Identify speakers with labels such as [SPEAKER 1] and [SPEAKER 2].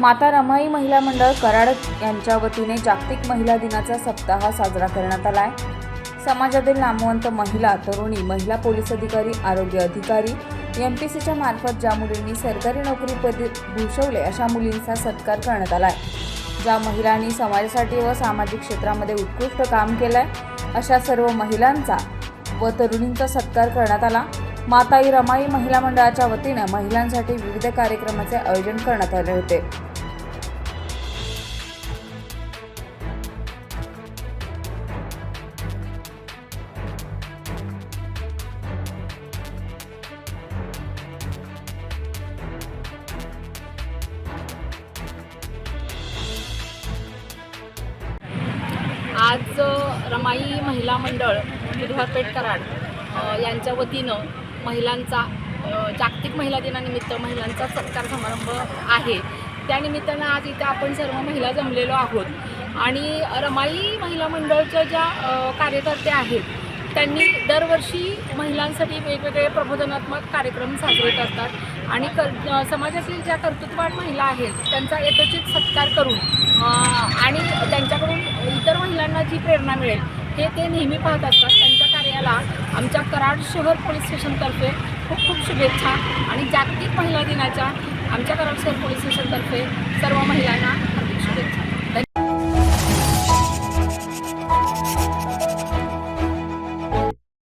[SPEAKER 1] माता रमाई महिला मंडळ कराड यांच्या वतीने जागतिक महिला दिनाचा सप्ताह साजरा करण्यात आला आहे. समाजातील नामवंत महिला तरुणी महिला पोलीस अधिकारी आरोग्य अधिकारी एम पी सीच्या मार्फत ज्या मुलींनी सरकारी नोकरी पदी भूषवले अशा मुलींचा सत्कार करण्यात आला आहे. ज्या महिलांनी समाजासाठी व सामाजिक क्षेत्रामध्ये उत्कृष्ट काम केलं आहे अशा सर्व महिलांचा व तरुणींचा सत्कार करण्यात आला. माताई रमाई महिला मंडळाच्या वतीनं महिलांसाठी विविध कार्यक्रमाचे आयोजन करण्यात आले होते.
[SPEAKER 2] आज रमाई महिला मंडळ बुधवारपेठ कराड यांच्या वतीनं महिलांचा जागतिक महिला दिनानिमित्त महिलांचा सत्कार समारंभ आहे. त्यानिमित्तानं आज इथे आपण सर्व महिला जमलेलो आहोत. आणि रमाई महिला मंडळच्या ज्या कार्यकर्त्या आहेत त्यांनी दरवर्षी महिलांसाठी वेगवेगळे प्रबोधनात्मक कार्यक्रम साजरे करतात. आणि कर समाजातील ज्या कर्तृत्ववाद महिला आहेत त्यांचा यथोचित सत्कार करून आणि त्यांच्याकडून इतर महिलांना जी प्रेरणा मिळेल हे ते नेहमी पाहत असतात. त्यांच्या कार्याला आमच्या कराड शहर पोलीस स्टेशनतर्फे खूप खूप शुभेच्छा. आणि जागतिक महिला दिनाच्या आमच्या कराड शहर पोलीस स्टेशनतर्फे सर्व महिलांना